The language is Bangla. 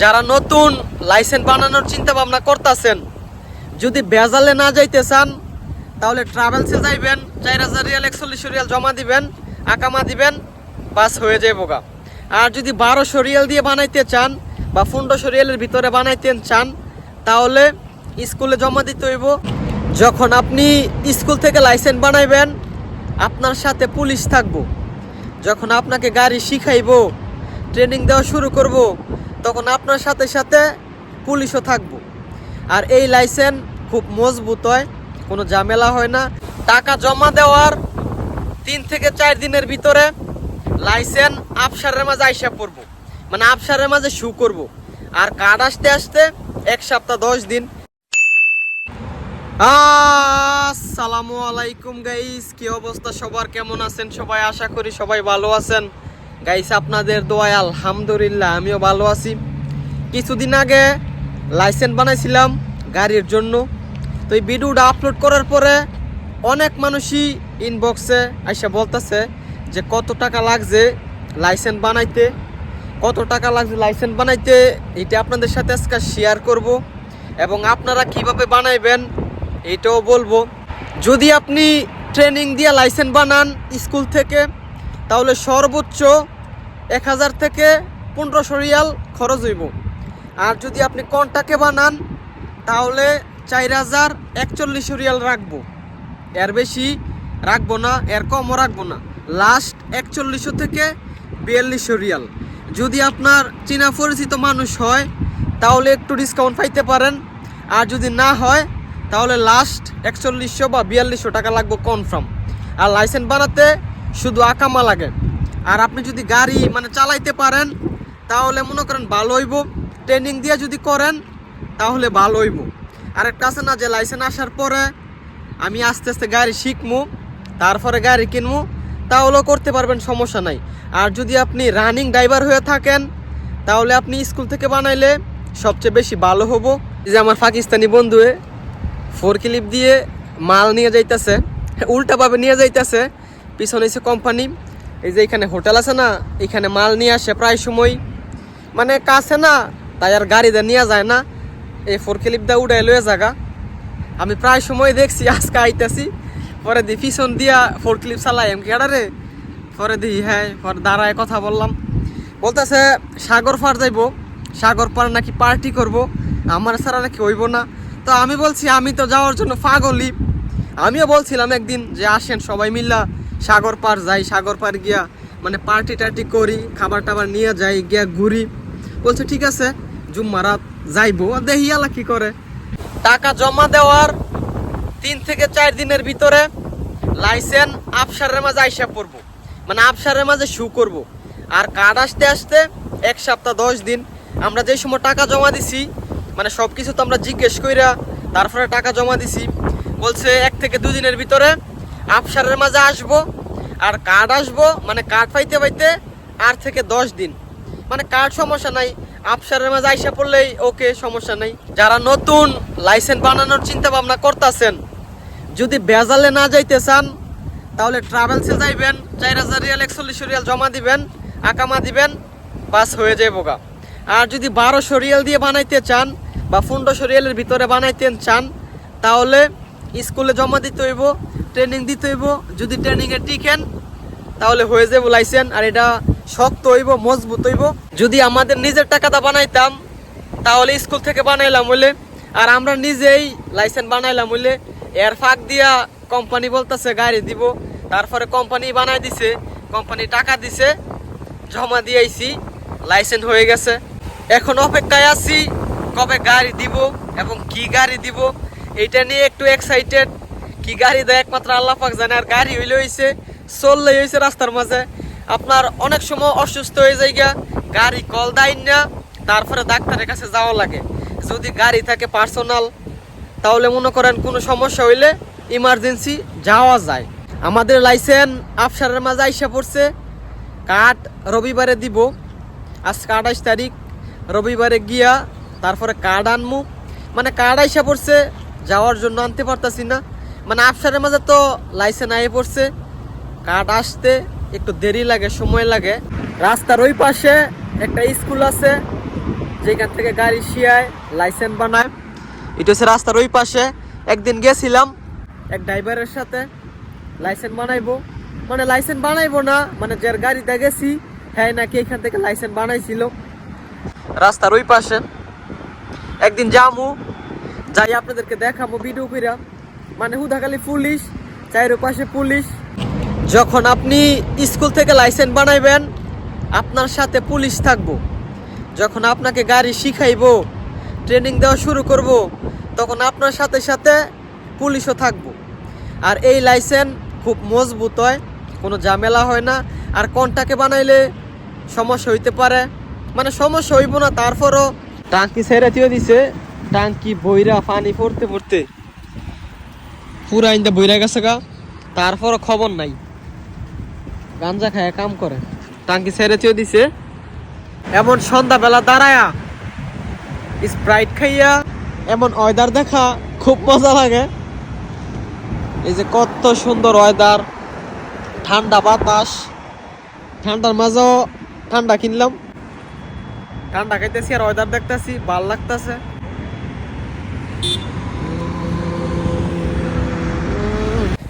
যারা নতুন লাইসেন্স বানানোর চিন্তা ভাবনা করতেছেন, যদি বেজালে না যাইতে চান, তাহলে ট্রাভেলসে যাইবেন, চার হাজার রিয়াল একচল্লিশ রিয়াল জমা দিবেন, আকামা দিবেন পাস হয়ে যাইব গা। আর যদি বারোশো রিয়াল দিয়ে বানাইতে চান বা পনেরোশো রিয়ালের ভিতরে বানাইতে চান, তাহলে স্কুলে জমা দিতে হইব। যখন আপনি স্কুল থেকে লাইসেন্স বানাইবেন, আপনার সাথে পুলিশ থাকব। যখন আপনাকে গাড়ি শিখাইবো, ট্রেনিং দেওয়া শুরু করব তখন আপনার সাথে সাথে পুলিশও থাকব। আর এই লাইসেন্স খুব মজবুত হয়, কোনো ঝামেলা হয় না। টাকা জমা দেওয়ার তিন থেকে চার দিনের ভিতরে লাইসেন্স আফসারের মাঝে আইসা পড়ব। মানে আফসারের মাঝে শু করব। আর কার্ড আসতে আসতে এক সপ্তাহ, দশ দিন। আসসালামু আলাইকুম গাইস কি অবস্থা? সবার কেমন আছেন? সবাই আশা করি সবাই ভালো আছেন। গাইস, আপনাদের দোয়ায় আলহামদুলিল্লাহ, আমিও ভালো আছি। কিছুদিন আগে লাইসেন্স বানাইছিলাম গাড়ির জন্য। তো এই ভিডিওটা আপলোড করার পরে অনেক মানুষই ইনবক্সে আইসা বলতেছে যে, কত টাকা লাগছে লাইসেন্স বানাইতে? কত টাকা লাগছে লাইসেন্স বানাইতে? এটা আপনাদের সাথে আজকে শেয়ার করব এবং আপনারা কীভাবে বানাইবেন এটাও বলব। যদি আপনি ট্রেনিং দিয়ে লাইসেন্স বানান স্কুল থেকে তাহলে সর্বোচ্চ এক হাজার থেকে পনেরোশো রিয়াল খরচ হইব। আর যদি আপনি কন্টাকে বানান, তাহলে চার হাজার একচল্লিশশো রিয়াল রাখব। এর বেশি রাখব না, এর কমও রাখব না। লাস্ট একচল্লিশশো থেকে বিয়াল্লিশশো রিয়াল। যদি আপনার চীনা পরিচিত মানুষ হয়, তাহলে একটু ডিসকাউন্ট পাইতে পারেন। আর যদি না হয়, তাহলে লাস্ট একচল্লিশশো বা বিয়াল্লিশশো টাকা লাগবে কনফার্ম আর লাইসেন্স বানাতে শুধু আকামা লাগে। আর আপনি যদি গাড়ি মানে চালাইতে পারেন, তাহলে মনে করেন ভালো হইব। ট্রেনিং দিয়ে যদি করেন, তাহলে ভালো হইব। আর একটা আছে না যে লাইসেন্স আসার পরে আমি আস্তে আস্তে গাড়ি শিখব তারপরে গাড়ি কিনবো তাহলেও করতে পারবেন, সমস্যা নাই। আর যদি আপনি রানিং ড্রাইভার হয়ে থাকেন, তাহলে আপনি স্কুল থেকে বানাইলে সবচেয়ে বেশি ভালো হব যে আমার পাকিস্তানি বন্ধুয়ে ফোর ক্লিপ দিয়ে মাল নিয়ে যাইতেছে, উল্টাভাবে নিয়ে যাইতেছে পিছনে এসে কোম্পানি এই যে এখানে হোটেল আছে না, এখানে মাল নিয়ে আসে প্রায় সময়। মানে কাছে না, তাই আর গাড়িতে নিয়ে যায় না। এই ফোর ক্লিপ দা উড়াই লয়ে জায়গা আমি প্রায় সময় দেখছি, আজকে আইতেছি। পরে দি পিছন দিয়া ফোর ক্লিপ চালাই এম কেডারে পরে দি হ্যাঁ পরে দাঁড়ায় কথা বললাম। বলতেছে, সাগর পার যাইব। সাগর পার নাকি পার্টি করব। আমার ছাড়া নাকি হইব না। তো আমি বলছি, আমি তো যাওয়ার জন্য পাগলি আমিও বলছিলাম একদিন যে আসেন সবাই মিল্লা। সাগর পার যাই, সাগর পার গিয়া মানে পার্টি টার্টি করি, খাবার টাবার নিয়ে যাই, গিয়া ঘুরি। বলছে, ঠিক আছে জুম্মারাত যাইবো। দেখি আলা কি করে। টাকা জমা দেওয়ার তিন থেকে চার দিনের ভিতরে লাইসেন্স আফসারের মাঝে আইসা পড়ব। মানে আফসারের মাঝে শু করব। আর কার্ড আসতে আসতে এক সপ্তাহ, দশ দিন আমরা যে সময় টাকা জমা দিছি মানে সব কিছু তো আমরা জিজ্ঞেস কইরা তারপরে টাকা জমা দিছি। বলছে, এক থেকে দুদিনের ভিতরে আফসারের মাঝে আসব, আর কার্ড আসব মানে কার্ড পাইতে পাইতে আট থেকে দশ দিন। মানে কার্ড সমস্যা নাই, আফসারের মাঝে আইসা পড়লেই ওকে সমস্যা নাই। যারা নতুন লাইসেন্স বানানোর চিন্তা ভাবনা করতেছেন, যদি বেজালে না যাইতে চান, তাহলে ট্রাভেলসে যাইবেন, চার হাজার রিয়াল একচল্লিশ রিয়াল জমা দিবেন আকামা দিবেন পাস হয়ে যাইব গা। আর যদি বারোশো রিয়াল দিয়ে বানাইতে চান বা পনেরোশো রিয়ালের ভিতরে বানাইতে চান, তাহলে স্কুলে জমা দিতে হইব ট্রেনিং দিতে হইব। যদি ট্রেনিংয়ে টিকেন, তাহলে হয়ে যাব লাইসেন্স আর এটা শক্ত হইব, মজবুত হইব। যদি আমাদের নিজের টাকাটা বানাইতাম, তাহলে স্কুল থেকে বানাইলাম বলে আর আমরা নিজেই লাইসেন্স বানাইলাম বলে এর ফাঁক দিয়া কোম্পানি বলতেছে গাড়ি দিব, তারপরে কোম্পানি বানাই দিছে কোম্পানি টাকা দিছে, জমা দিয়েছি লাইসেন্স হয়ে গেছে। এখন অপেক্ষায় আছি, কবে গাড়ি দিব এবং কি গাড়ি দিব এটা নিয়ে একটু এক্সাইটেড কি গাড়ি দেয় একমাত্র আল্লাহ পাক জানে, আর গাড়ি হইলে হইছে চললে হইছে রাস্তার মাঝে। আপনার অনেক সময় অসুস্থ হয়ে যায় গিয়া, গাড়ি কল দেয় না, তারপরে ডাক্তারের কাছে যাওয়া লাগে। যদি গাড়ি থাকে পার্সোনাল তাহলে মনে করেন কোনো সমস্যা হইলে ইমার্জেন্সি যাওয়া যায়। আমাদের লাইসেন্স আফসারের মাঝে আইসা পড়ছে কার্ড রবিবারে দিব। আজকে আঠাশ তারিখ, রবিবারে গিয়া তারপরে কার্ড আনমু। মানে কার্ড আইসা পড়ছে যাওয়ার জন্য আনতে পারতাছি না। মানে আফসারের মাঝে তো লাইসেন্স আইয়ে পড়ছে, কার্ড আসতে একটু দেরি লাগে, সময় লাগে। রাস্তার ওই পাশে একটা স্কুল আছে, যেখান থেকে গাড়ি শিয়ায়, লাইসেন্স বানায়। এটা হচ্ছে রাস্তার ওই পাশে। একদিন গেছিলাম এক ড্রাইভারের সাথে, লাইসেন্স বানাইবো। মানে লাইসেন্স বানাইবো না মানে যার গাড়িতে গেছি হ্যাঁ নাকি এখান থেকে লাইসেন্স বানাইছিল। রাস্তার ওই পাশে। একদিন যামু যাই আপনাদেরকে দেখাবো ভিডিও কইরা। মানে হুদাখালি পুলিশ, চাইরো পাশে পুলিশ। যখন আপনি স্কুল থেকে লাইসেন্স বানাইবেন, আপনার সাথে পুলিশ থাকব। যখন আপনাকে গাড়ি শিখাইবো ট্রেনিং দেওয়া শুরু করব, তখন আপনার সাথে সাথে পুলিশও থাকব। আর এই লাইসেন্স খুব মজবুত হয়, কোনো ঝামেলা হয় না। আর কোনটাকে বানাইলে সমস্যা হইতে পারে। মানে সমস্যা হইব না, তারপরও। টাঙ্কি ছেড়ে দিয়ে দিছে টাঙ্কি বইরা পানি পড়তে পড়তে পুরা ইন্দা বইরা গেছে গা, তারপরও খবর নাই। গাঞ্জা খায় কাম করে। টাঙ্কি দিয়ে দিছে। এমন সন্ধ্যাবেলা দাঁড়ায়া, স্প্রাইট খাইয়া, এমন ওয়েদার দেখা, খুব মজা লাগে। এই যে কত সুন্দর ওয়েদার, ঠান্ডা বাতাস। ঠান্ডার মাঝেও ঠান্ডা কিনলাম। ঠান্ডা খাইতেছি আর ওয়েদার দেখতেছি, ভালো লাগতেছে।